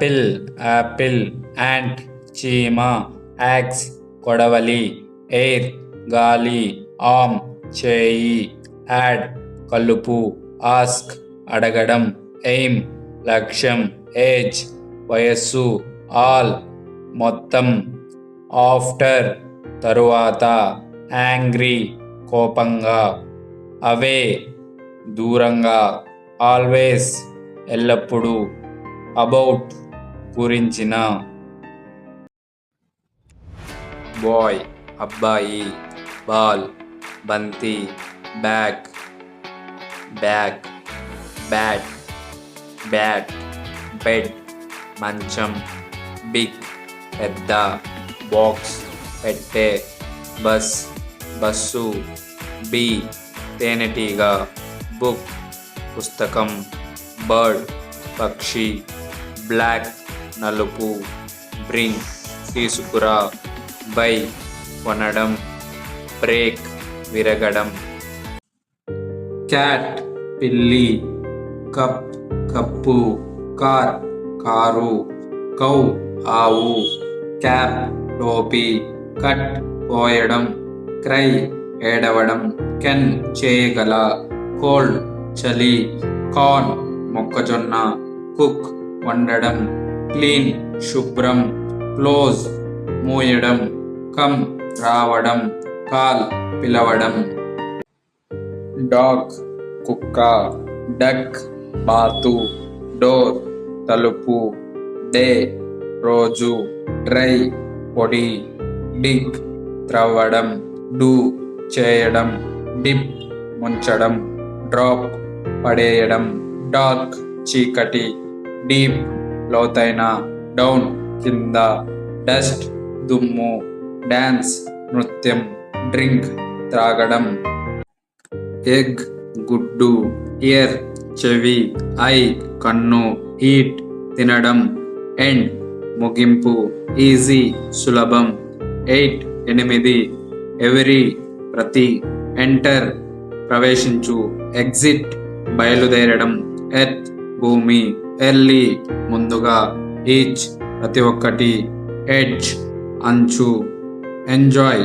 Apple apple ant చీమ axe కొడవలి air గాలి ఆమ్ చేయి యాడ్ కలుపు ఆస్క్ అడగడం ఎయిమ్ లక్ష్యం ఏజ్ వయస్సు ఆల్ మొత్తం ఆఫ్టర్ తరువాత యాంగ్రీ కోపంగా అవే దూరంగా ఆల్వేస్ ఎల్లప్పుడూ అబౌట్ గురించిన బాయ్ అబ్బాయి బాల్ బంతి bag bag bat bat bed మంచం బిగ్ పెద్ద బాక్స్ పెట్టే బస్ బస్సు బి తేనెటీగ బుక్ పుస్తకం బర్డ్ పక్షి బ్లాక్ నలుపు బ్రింగ్ తీసుకురా. బై. కొనడం బ్రేక్ విరగడం. క్యాట్ పిల్లి cup cup car car cow ఆవు క్యాప్ టోపీ కట్ పోయడం క్రై ఏడవడం కెన్ చేయగల కోల్డ్ చలి కార్న్ మొక్కజొన్న కుక్ వండడం. క్లీన్ శుభ్రం క్లోజ్ మూయడం కమ్ రావడం కాల్ పిలవడం. డాగ్ కుక్క డక్ బాతు డోర్ తలుపు డే రోజు డ్రై పొడి డిగ్ త్రవ్వడం డూ చేయడం డిప్ ముంచడం డ్రాప్ పడేయడం డార్క్ చీకటి డీప్ లోతైన డౌన్ కింద డస్ట్ దుమ్ము డ్యాన్స్ నృత్యం డ్రింక్ త్రాగడం. ఎగ్ గుడ్డు ఇయర్ చెవి ఐ కన్ను ఈట్ తినడం. ఎండ్ ముగింపు ఈజీ సులభం. ఎయిట్ ఎనిమిది ఎవరీ ప్రతి. ఎంటర్ ప్రవేశించు ఎగ్జిట్ బయలుదేరడం. ఎర్త్ భూమి. ఎర్లీ ముందుగా ఈచ్ ప్రతి ఒక్కటి ఎడ్జ్ అంచు ఎంజాయ్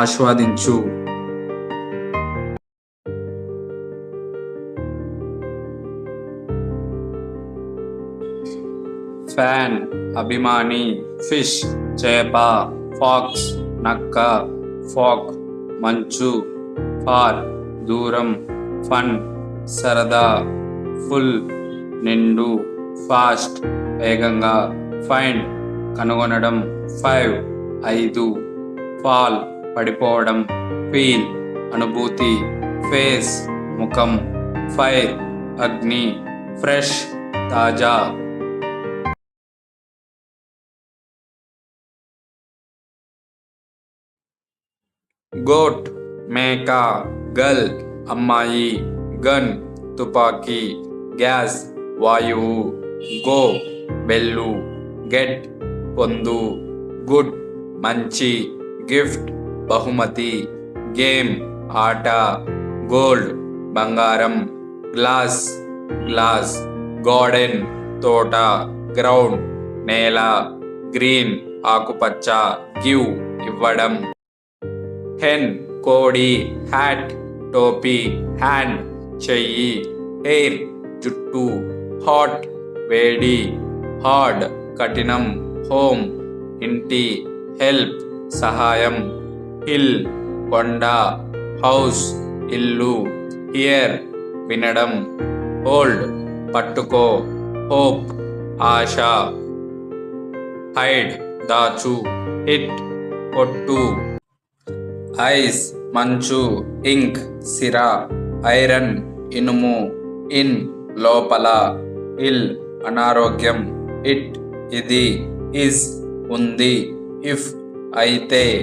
ఆస్వాదించు. ఫ్యాన్ అభిమాని ఫిష్ చేప ఫాక్స్ నక్క ఫాక్ మంచు ఫార్ దూరం ఫన్ సరదా ఫుల్ నిండు. ఫాస్ట్ వేగంగా ఫైండ్ కనుగొనడం ఫైవ్ ఐదు ఫాల్ పడిపోవడం ఫీల్ అనుభూతి ఫేస్ ముఖం ఫైర్ అగ్ని ఫ్రెష్ తాజా. గోట్ మేక గల్ అమ్మాయి గన్ తుపాకీ గ్యాస్ వాయువు. గో బెల్లు గెట్ పొందు గుడ్ మంచి గిఫ్ట్ బహుమతి గేమ్ ఆట గోల్డ్ బంగారం గ్లాస్ గ్లాస్ గార్డెన్ తోట గ్రౌండ్ నేల గ్రీన్ ఆకుపచ్చ గివ్ ఇవ్వడం. హెన్ కోడి హ్యాట్ టోపీ హ్యాండ్ చెయ్యి హెయిర్ జుట్టు హాట్ వేడి హార్డ్ కఠినం హోమ్ ఇంటి హెల్ప్ సహాయం హిల్ కొండ హౌస్ ఇల్లు హియర్ వినడం హోల్డ్ పట్టుకో హోప్ ఆశ హైడ్ దాచు హిట్ కొట్టు ఐస్ మంచు ఇంక్ సిరా ఐరన్ ఇనుము ఇన్ లోపల ఇల్ అనారోగ్యం. ఇట్ ఇది ఇస్ ఉంది. ఇఫ్ అయితే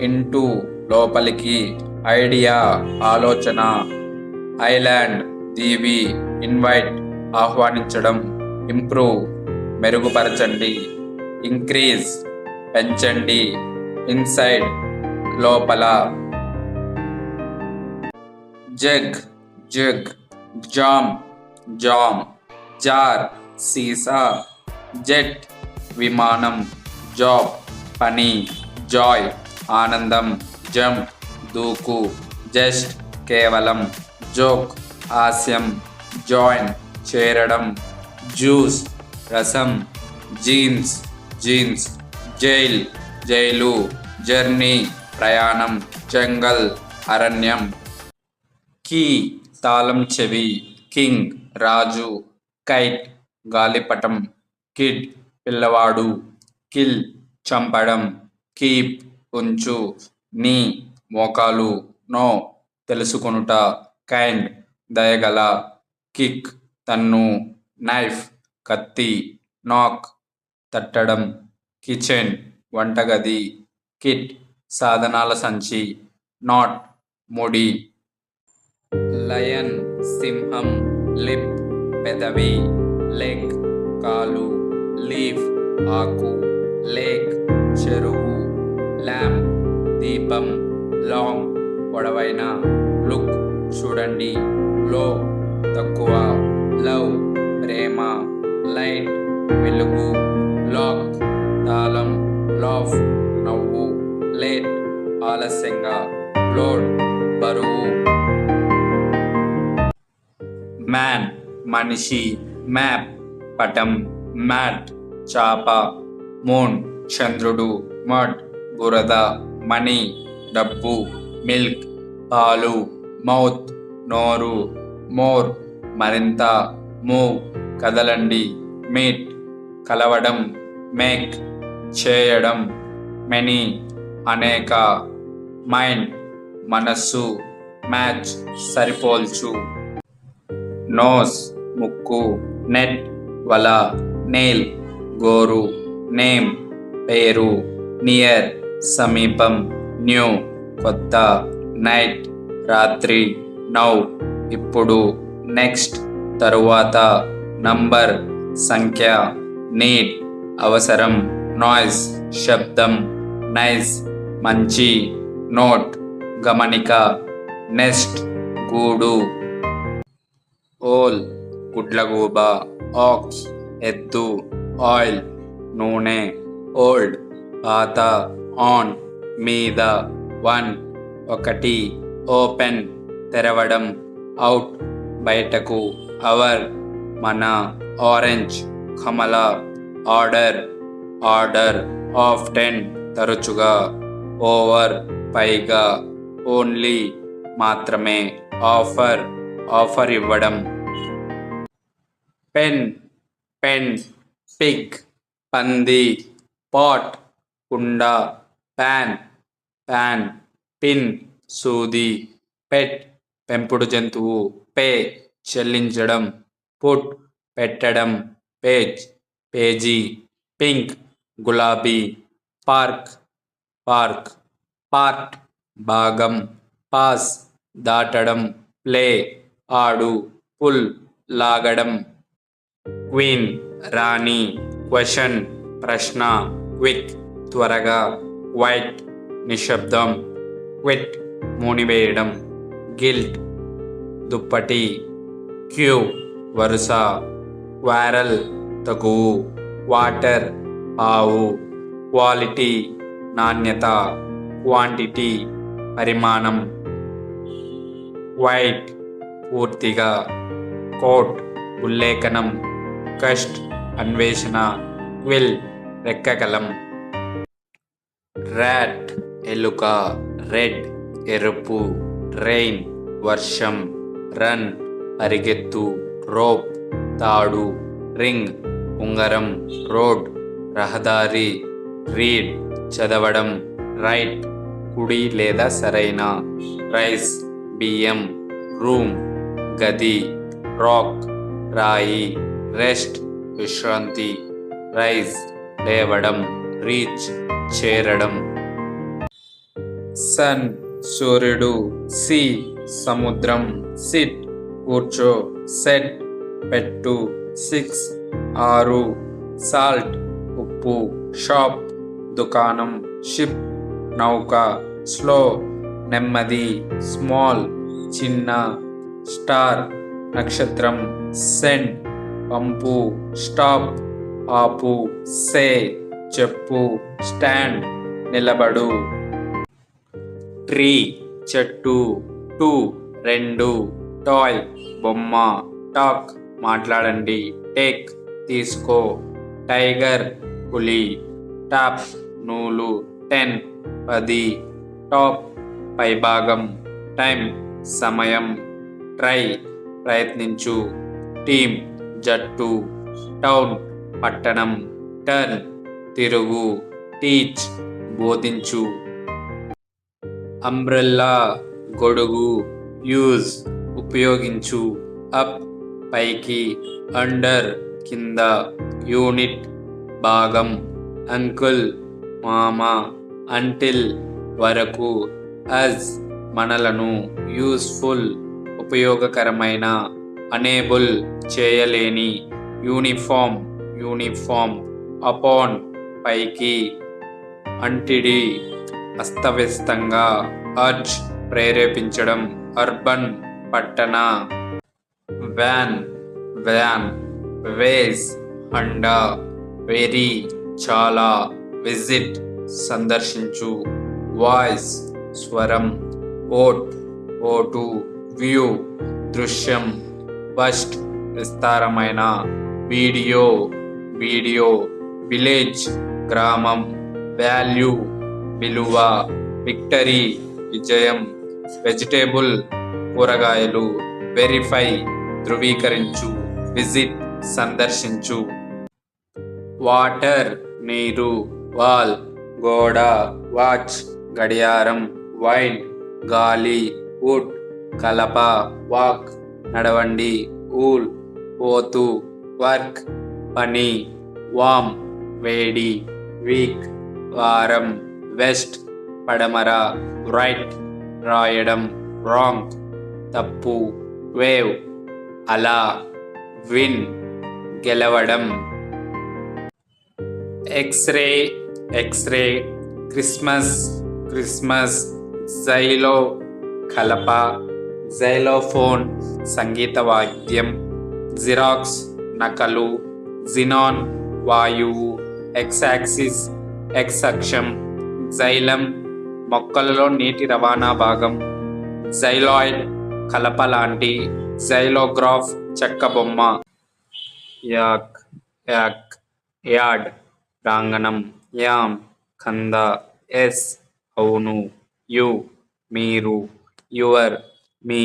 ఇంటూ లోపలికి. ఐడియా ఆలోచన. ఐలాండ్ దీవి ఇన్వైట్ ఆహ్వానించడం. ఇంప్రూవ్ మెరుగుపరచండి. ఇంక్రీజ్ పెంచండి. ఇన్సైడ్ లోపల. Jug jug jam jam jar సీసా జెట్ విమానం జాబ్ పని జాయ్ ఆనందం జంప్ దూకు జస్ట్ కేవలం జోక్ హాస్యం జాయిన్ చేరడం జ్యూస్ రసం jeans jeans jail jail journey ప్రయాణం జంగల్ అరణ్యం. కీ తాళం చెవి కింగ్ రాజు కైట్ గాలిపటం కిడ్ పిల్లవాడు కిల్ చంపడం కీప్ ఉంచు నీ మోకాలు నో తెలుసుకొనుట కైండ్ దయగల కిక్ తన్ను నైఫ్ కత్తి నాక్ తట్టడం కిచెన్ వంటగది కిట్ సాధనాల సంచి నాట్ ముడి. లయన్ సింహం లిప్ పెదవి. లెగ్ కాలు లీఫ్ ఆకు లేక్ చెరువు ల్యాంప్ దీపం లాంగ్ పొడవైన లుక్ చూడండి. లో తక్కువ లవ్ ప్రేమ లైట్ వెలుగు లాక్ తాళం లాఫ్ నవ్వు లేట్ ఆలస్యంగా లోడ్ బరువు. మ్యాన్ మనిషి. మ్యాప్ పటం మ్యాట్ చాప మూన్ చంద్రుడు మడ్ బురద మనీ డబ్బు మిల్క్ పాలు మౌత్ నోరు మోర్ మరింత మూవ్ కదలండి మీట్ కలవడం మేక్ చేయడం మెనీ అనేక మైండ్ మనస్సు మ్యాచ్ సరిపోల్చు నోస్ ముక్కు నెట్ వల నేల్ గోరు నేమ్ పేరు నియర్ సమీపం న్యూ కొత్త నైట్ రాత్రి నౌ ఇప్పుడు నెక్స్ట్ తరువాత నంబర్ సంఖ్య నీడ్ అవసరం నాయిస్ శబ్దం నైస్ మంచి నోట్ గమనిక నెస్ట్ గూడు. ఓల్ గుడ్లగూబ ఆక్స్ ఎద్దు ఆయిల్ నూనె ఓల్డ్ పాత ఆన్ మీద వన్ ఒకటి ఓపెన్ తెరవడం అవుట్ బయటకు అవర్ మన ఆరెంజ్ కమల ఆర్డర్ ఆర్డర్ ఆఫ్ టెన్ తరచుగా ఓవర్ పైగా ఓన్లీ మాత్రమే ఆఫర్ ఆఫర్ ఇవ్వడం. పెన్ పెన్ పిగ్ పంది పాట్ కుండ ప్యాన్ ప్యాన్ పిన్ సూది పెట్ పెంపుడు జంతువు పే చెల్లించడం పుట్ పెట్టడం పేజ్ పేజీ పింక్ గులాబీ పార్క్ పార్క్ పార్ట్ భాగం పాస్ దాటడం ప్లే ఆడు పుల్ లాగడం. క్వీన్ రాణి క్వశ్చన్ ప్రశ్న క్విక్ త్వరగా వైట్ నిశ్శబ్దం క్విట్ మూనివేయడం గిల్ట్ దుప్పటి క్యూ వరుస క్వారల్ తగువు వాటర్ ఆవు క్వాలిటీ నాణ్యత క్వాంటిటీ పరిమాణం వైట్ పూర్తిగా కోట్ ఉల్లేఖనం కస్ట్ అన్వేషణ విల్ రెక్కకలం ర్యాట్ ఎలుక రెడ్ ఎరుపు రెయిన్ వర్షం రన్ పరిగెత్తు రోప్ తాడు రింగ్ ఉంగరం రోడ్ రహదారి రీడ్ చదవడం రైట్ కుడి లేదా సరైన రైస్ బియ్యం రూమ్ గది రాక్ రాయి రెస్ట్ విశ్రాంతి రైజ్ లేవడం రీచ్ చేరడం. సన్ సూర్యుడు సి సముద్రం సిట్ కూర్చో సెట్ పెట్టు సిక్స్ ఆరు సాల్ట్ ఉప్పు షాప్ దుకాణం షిప్ నౌక స్లో నెమ్మది స్మాల్ చిన్న స్టార్ నక్షత్రం సెండ్ పంపు స్టాప్ ఆపు సే చెప్పు స్టాండ్ నిలబడు. ట్రీ చెట్టు టూ రెండు టాయ్ బొమ్మ టాక్ మాట్లాడండి టేక్ తీసుకో. టైగర్ పులి టాప్ నూలు టెన్ పది టాప్ పైభాగం టైం సమయం ట్రై ప్రయత్నించు టీమ్ జట్టు టౌన్ పట్టణం టర్న్ తిరుగు టీచ్ బోధించు. అంబ్రెల్లా గొడుగు యూజ్ ఉపయోగించు. అప్ పైకి అండర్ కింద యూనిట్ భాగం అంకుల్ మామ అంటిల్ వరకు అజ్ మనలను యూస్ఫుల్ ఉపయోగకరమైన అనేబుల్ చేయలేని యూనిఫామ్ యూనిఫామ్ అపాన్ పైకి అంటిడి. అస్తవ్యస్తంగా అర్జ్ ప్రేరేపించడం అర్బన్ పట్టణ. వ్యాన్ వ్యాన్ వేస్ హండా వెరీ చాలా విజిట్ సందర్శించు. వాయిస్ స్వరం ఓట్ ఓటు వ్యూ దృశ్యం. ఫస్ట్ విస్తారమైన వీడియో వీడియో విలేజ్ గ్రామం వాల్యూ విలువ విక్టరీ విజయం వెజిటేబుల్ కూరగాయలు వెరిఫై ధృవీకరించు విజిట్ సందర్శించు. వాటర్ నీరు వాల్ గోడ వాచ్ గడియారం వైన్ గాలి వుడ్ కలప వాక్ నడవండి. ఊల్ ఓతు వర్క్ పని వామ్ వేడి వీక్ వారం వెస్ట్ పడమర రైట్ రాయడం రాంగ్ తప్పు వేవ్ అలా విన్ గెలవడం. X-ray x-ray Christmas Christmas xylo కలప జైలోఫోన్ సంగీత వాద్యం జిరాక్స్ నకలు జినాన్ వాయువు ఎక్సాక్సిస్ ఎక్స్ అక్షం జైలం మొక్కలలో నీటి రవాణా భాగం జైలాయిడ్ కలప లాంటి జైలోగ్రాఫ్ చెక్క బొమ్మ యాక్ యాక్ యాడ్ ప్రాంగణం యామ్ కంద ఎస్ అవును యు మీరు యువర్ మీ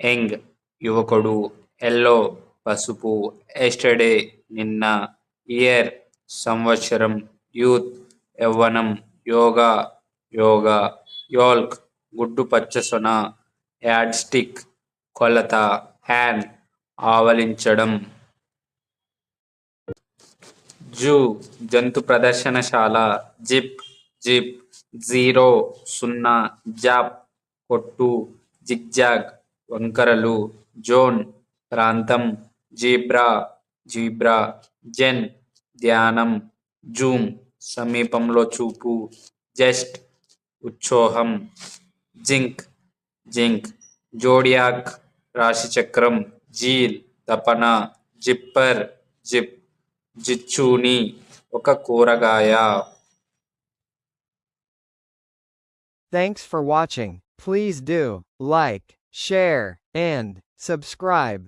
యంగ్ యువకుడు ఎల్లో పసుపు ఎస్టర్డే నిన్న ఇయర్ సంవత్సరం యూత్ యవ్వనం యోగా యోగా యోల్క్ గుడ్డు పచ్చసొన యాడ్ స్టిక్ కొలత హ్యాన్ ఆవలించడం. జూ జంతు ప్రదర్శనశాల జిప్ జిప్ జీరో సున్నా జాప్ కొట్టు జిగ్జాగ్ వంకరలు జోన్ ప్రాంతం జీబ్రా జీబ్రా జెన్ ధ్యానం జూమ్ సమీపంలో చూపు జస్ట్ ఉత్సోహం జింక్ జింక్ జోడియాక్ రాశిచక్రం జీల్ తపన జిప్పర్ జిప్ జిచ్చూని ఒక కూరగాయ. Thanks for watching Please do like, share, and subscribe.